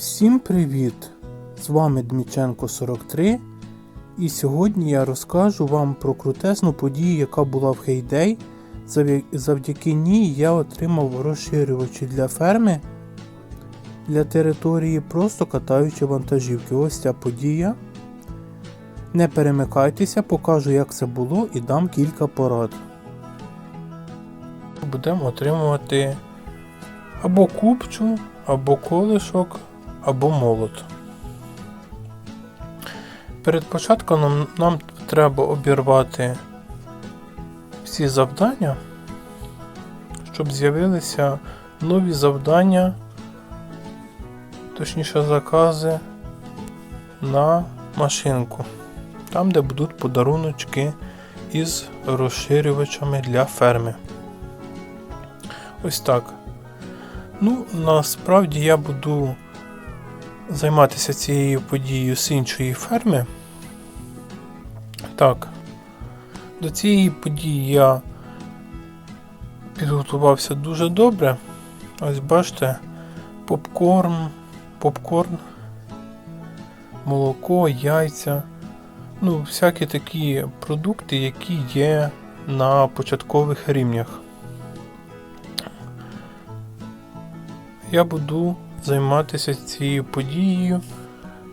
Всім привіт! З вами Дміченко 43 і сьогодні я розкажу вам про крутесну подію, яка була в Хейдей. Завдя- Завдяки ній я отримав розширювачі для ферми для території, просто катаючи вантажівки. Ось ця подія. Не перемикайтеся, покажу, як це було, і дам кілька порад. Будемо отримувати або купчу, або колишок, або молот. Перед початком нам, нам треба обірвати всі завдання, щоб з'явилися нові завдання, точніше закази на машинку. Там, де будуть подаруночки із розширювачами для ферми. Ось так. Ну, насправді я буду займатися цією подією з іншої ферми. Так, до цієї події я підготувався дуже добре. Ось бачите, попкорн, попкорн, молоко, яйця. Ну, всякі такі продукти, які є на початкових рівнях. я буду займатися цією подією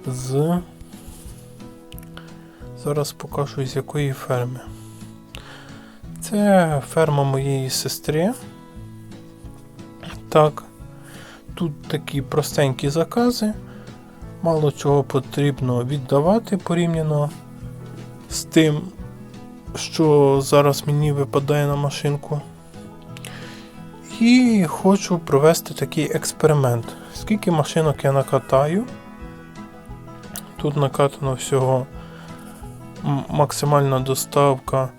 з. Зараз покажу з якої ферми. Це ферма моєї сестри. Так, тут такі простенькі закази. Мало чого потрібно віддавати порівняно з тим, що зараз мені випадає на машинку. І хочу провести такий експеримент. Скільки машинок я накатаю? Тут накатано всього максимальна доставка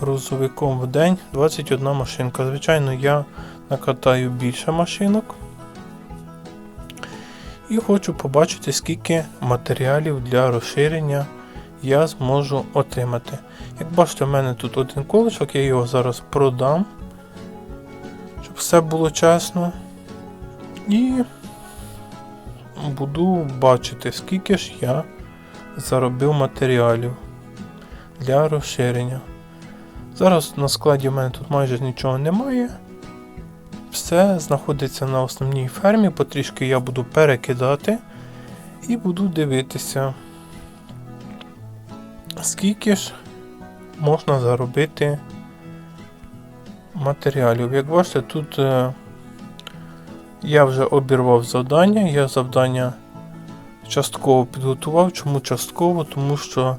грузовиком в день 21 машинка. Звичайно, я накатаю більше машинок. І хочу побачити, скільки матеріалів для розширення я зможу отримати. Як бачите, в мене тут один колишок, я його зараз продам щоб все було чесно. І буду бачити, скільки ж я заробив матеріалів для розширення. Зараз на складі в мене тут майже нічого немає. Все знаходиться на основній фермі, потрішки я буду перекидати і буду дивитися, скільки ж можна заробити матеріалів. Як бачите, тут е, я вже обірвав завдання, я завдання частково підготував. Чому частково? Тому що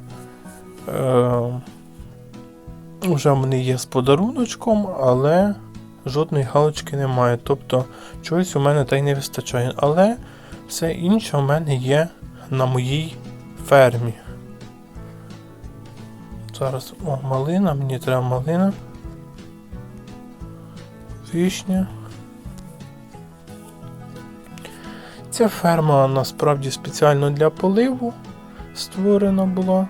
е, вже в мене є з подаруночком, але жодної галочки немає. Тобто чогось у мене та й не вистачає. Але все інше у мене є на моїй фермі. Зараз о, малина, мені треба малина вишня. Ця ферма насправді спеціально для поливу створена була.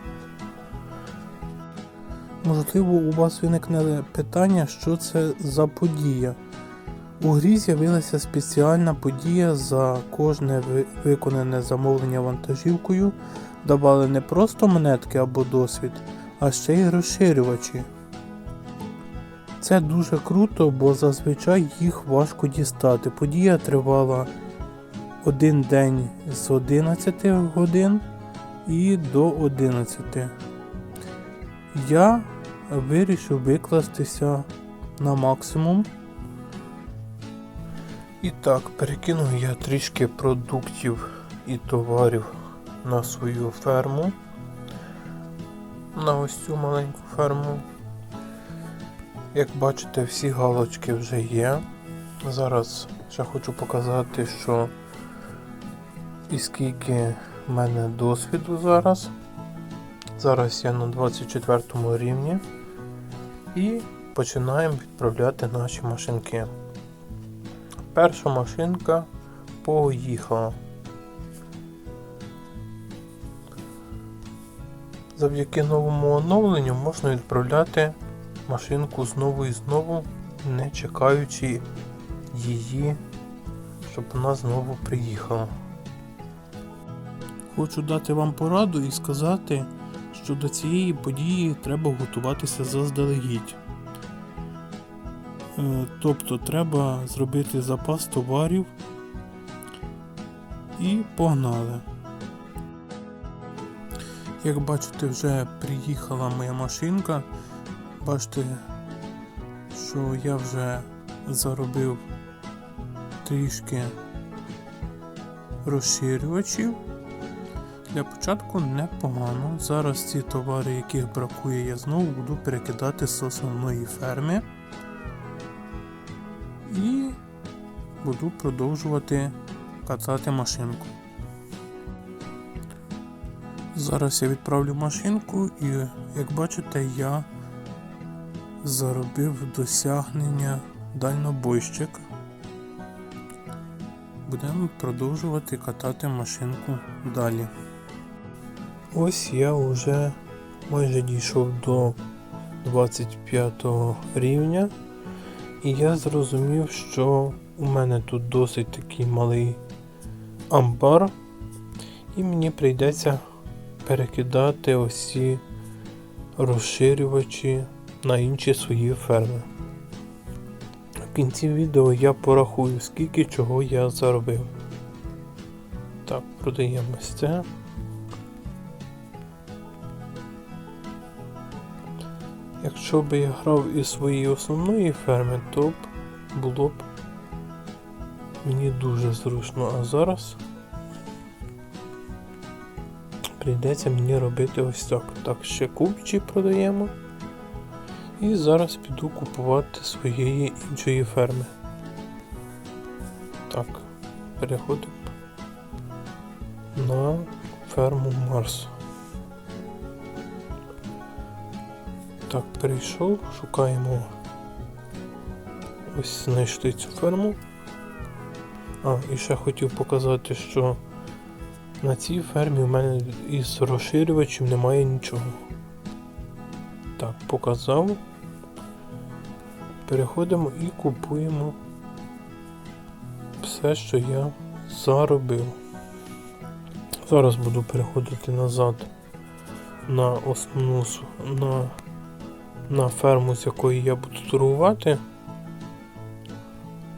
Можливо, у вас виникне питання, що це за подія. У грі з'явилася спеціальна подія за кожне виконане замовлення вантажівкою. Давали не просто монетки або досвід, а ще й розширювачі. Це дуже круто, бо зазвичай їх важко дістати. Подія тривала один день з 11 годин і до 11. Я вирішив викластися на максимум. І так, перекинув я трішки продуктів і товарів на свою ферму. На ось цю маленьку ферму. Як бачите, всі галочки вже є. Зараз ще хочу показати, що і скільки в мене досвіду зараз. Зараз я на 24 рівні. І починаємо відправляти наші машинки. Перша машинка поїхала. Завдяки новому оновленню можна відправляти машинку знову і знову, не чекаючи її, щоб вона знову приїхала. Хочу дати вам пораду і сказати, що до цієї події треба готуватися заздалегідь. Е, Тобто треба зробити запас товарів і погнали. Як бачите, вже приїхала моя машинка. Бачите, що я вже заробив трішки розширювачів. Для початку непогано. Зараз ці товари, яких бракує, я знову буду перекидати з основної ферми. І буду продовжувати катати машинку. Зараз я відправлю машинку і, як бачите, я заробив досягнення дальнобойщик. Будемо продовжувати катати машинку далі. Ось я вже майже дійшов до 25 рівня, і я зрозумів, що у мене тут досить такий малий амбар, і мені прийдеться перекидати ці розширювачі на інші свої ферми. В кінці відео я порахую, скільки чого я заробив. Так, продаємо це. Якщо б я грав із своєї основної ферми, то б було б мені дуже зручно. А зараз прийдеться мені робити ось так. Так, ще купчі продаємо. І зараз піду купувати своєї іншої ферми. Так, переходимо на ферму Марс. Так, перейшов, шукаємо. Ось знайшли цю ферму. А, і ще хотів показати, що на цій фермі в мене із розширювачів немає нічого. Так, показав. Переходимо і купуємо все, що я заробив. Зараз буду переходити назад на основну на, на ферму, з якої я буду торгувати.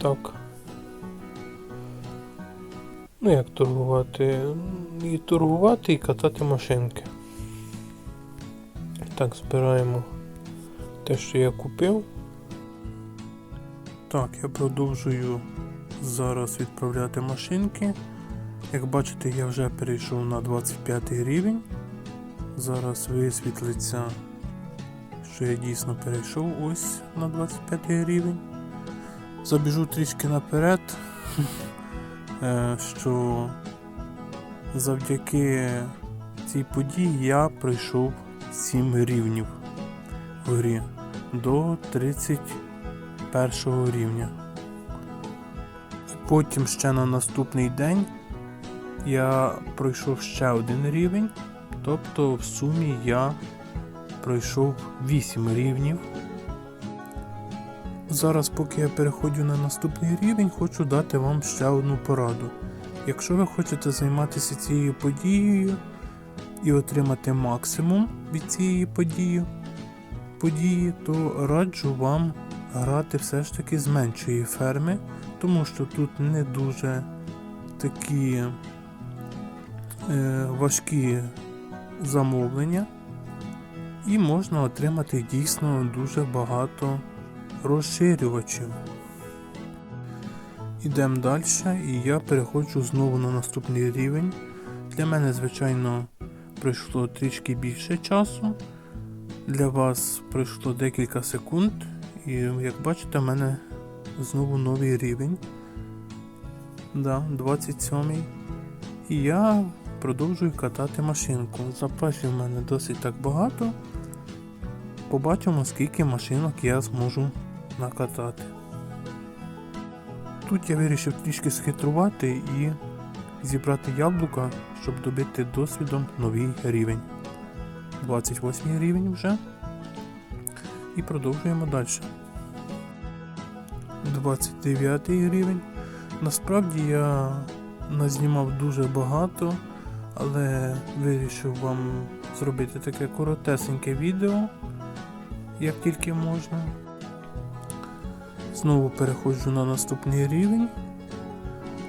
Так. Ну як торгувати? І торгувати, і катати машинки. Так, збираємо те, що я купив. Так, я продовжую зараз відправляти машинки. Як бачите, я вже перейшов на 25 рівень. Зараз висвітлиться, що я дійсно перейшов ось на 25 рівень. Забіжу трішки наперед, е, що завдяки цій події я пройшов 7 рівнів в грі до 31 рівня. Потім ще на наступний день я пройшов ще один рівень, тобто в сумі я пройшов 8 рівнів. Зараз, поки я переходжу на наступний рівень, хочу дати вам ще одну пораду. Якщо ви хочете займатися цією подією і отримати максимум від цієї події, події, то раджу вам грати все ж таки з меншої ферми, тому що тут не дуже такі е, важкі замовлення, і можна отримати дійсно дуже багато розширювачів. Ідемо далі, і я переходжу знову на наступний рівень. Для мене, звичайно, пройшло трішки більше часу. Для вас пройшло декілька секунд, і як бачите, в мене знову новий рівень. Да, 27. І я продовжую катати машинку. Запасів в мене досить так багато. Побачимо, скільки машинок я зможу накатати. Тут я вирішив трішки схитрувати і зібрати яблука, щоб добити досвідом новий рівень. 28 рівень вже. І продовжуємо далі. 29 рівень. Насправді я назнімав дуже багато, але вирішив вам зробити таке коротесеньке відео, як тільки можна. Знову переходжу на наступний рівень.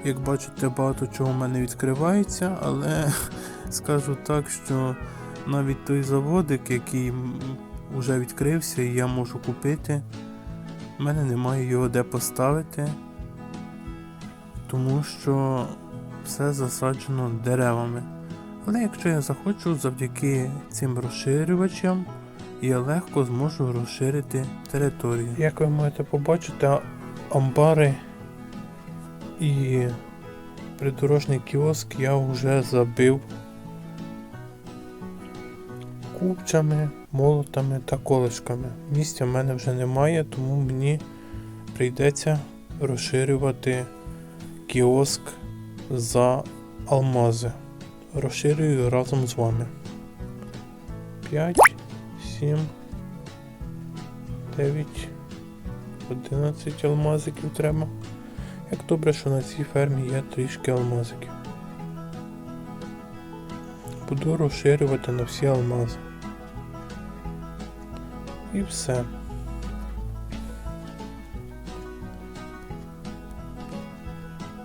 Як бачите, багато чого в мене відкривається, але скажу так, що навіть той заводик, який вже відкрився і я можу купити, в мене немає його де поставити, тому що все засаджено деревами. Але якщо я захочу, завдяки цим розширювачам, я легко зможу розширити територію. Як ви можете побачити, амбари і придорожний кіоск я вже забив купчами, молотами та колишками. Місця в мене вже немає, тому мені прийдеться розширювати кіоск за алмази. Розширюю разом з вами. 5, 7, 9, 11 алмазиків треба. Як добре, що на цій фермі є трішки алмазиків. Буду розширювати на всі алмази. І все.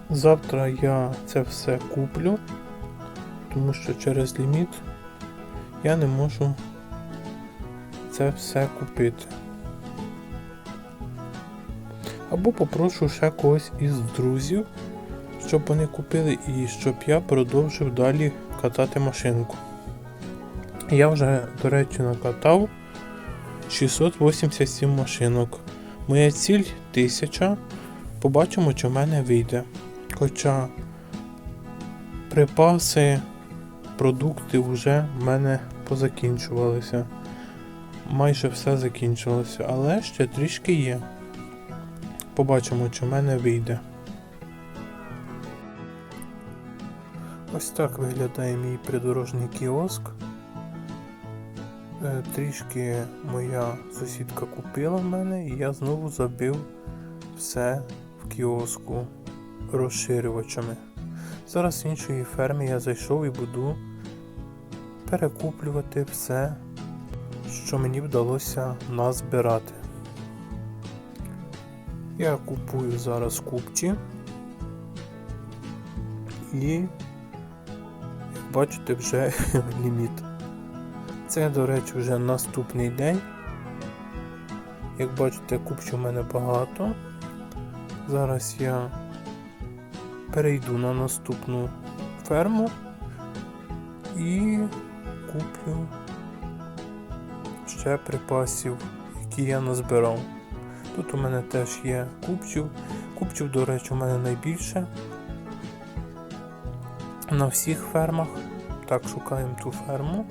Завтра я це все куплю, тому що через ліміт я не можу це все купити. Або попрошу ще когось із друзів, щоб вони купили і щоб я продовжив далі катати машинку. Я вже, до речі, накатав 687 машинок. Моя ціль 1000. Побачимо, чи в мене вийде. Хоча припаси, продукти вже в мене позакінчувалися. Майже все закінчилося, але ще трішки є. Побачимо, чи в мене вийде. Ось так виглядає мій придорожний кіоск. Е, Трішки моя сусідка купила в мене і я знову забив все в кіоску розширювачами. Зараз з іншої ферми я зайшов і буду перекуплювати все, що мені вдалося назбирати. Я купую зараз купчі і, як бачите, вже ліміт. Це, до речі, вже наступний день. Як бачите, купчу в мене багато. Зараз я перейду на наступну ферму і куплю ще припасів, які я назбирав. Тут у мене теж є купчів. Купчів, до речі, у мене найбільше. На всіх фермах. Так, шукаємо ту ферму.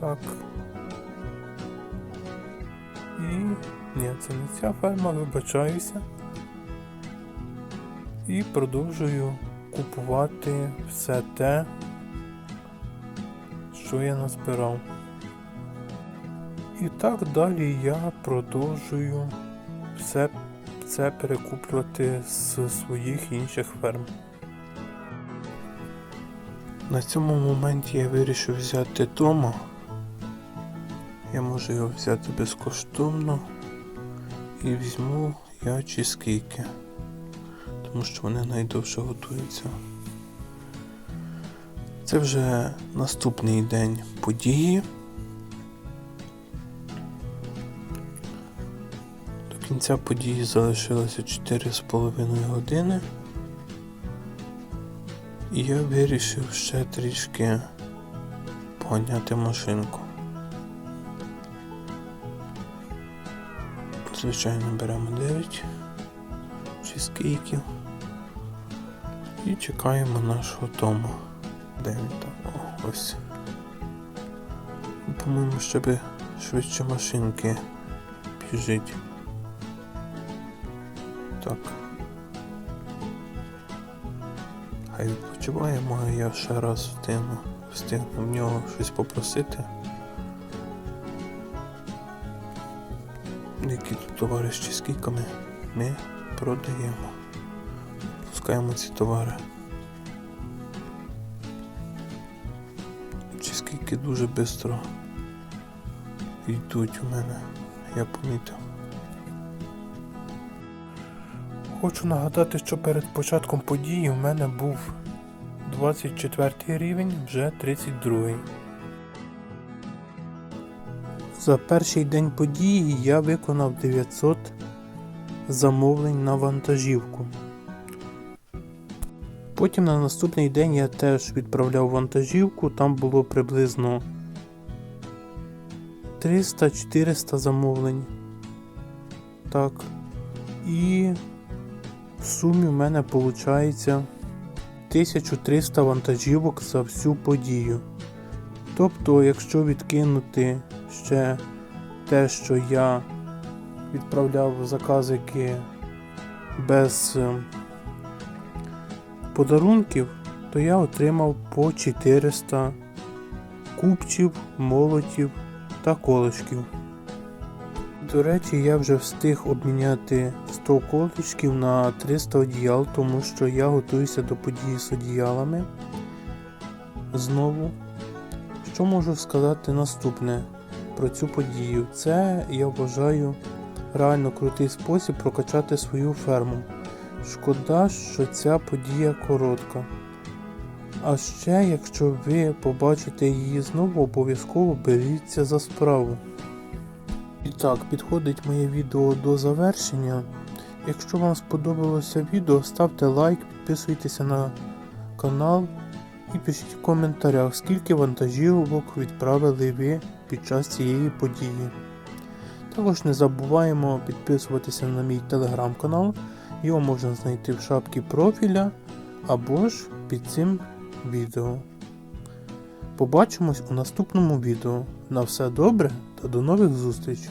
Так. І... Ні, це не ця ферма, вибачаюся. І продовжую купувати все те, що я назбирав. І так далі я продовжую все це перекуплювати з своїх інших ферм. На цьому моменті я вирішив взяти Тома. Я можу його взяти безкоштовно і візьму я чизкейки, тому що вони найдовше готуються. Це вже наступний день події. До кінця події залишилося 4,5 години. І я вирішив ще трішки поганяти машинку. Звичайно, беремо 9 чизкейків і чекаємо нашого Тома. Де? О, ось. По-моєму, ще би швидше машинки біжить. Так. Хай відпочиває, може я ще раз встигну, встигну в нього щось попросити. Які тут товари з чизкейками ми продаємо. Пускаємо ці товари. Вантажівки дуже швидко йдуть у мене, я помітив. Хочу нагадати, що перед початком події в мене був 24 рівень, вже 32. За перший день події я виконав 900 замовлень на вантажівку. Потім на наступний день я теж відправляв вантажівку, там було приблизно 300-400 замовлень. Так. І в сумі в мене виходить 1300 вантажівок за всю подію. Тобто, якщо відкинути ще те, що я відправляв заказики без е, подарунків, то я отримав по 400 купчів, молотів та колишків. До речі, я вже встиг обміняти 100 колишків на 300 одіял, тому що я готуюся до події з одіялами. Знову. Що можу сказати наступне про цю подію? Це я вважаю реально крутий спосіб прокачати свою ферму. Шкода, що ця подія коротка. А ще, якщо ви побачите її знову, обов'язково беріться за справу. І так, підходить моє відео до завершення. Якщо вам сподобалося відео, ставте лайк, підписуйтеся на канал і пишіть в коментарях, скільки вантажівок відправили ви під час цієї події. Також не забуваємо підписуватися на мій телеграм-канал, його можна знайти в шапці профіля або ж під цим відео. Побачимось у наступному відео. На все добре та до нових зустрічей!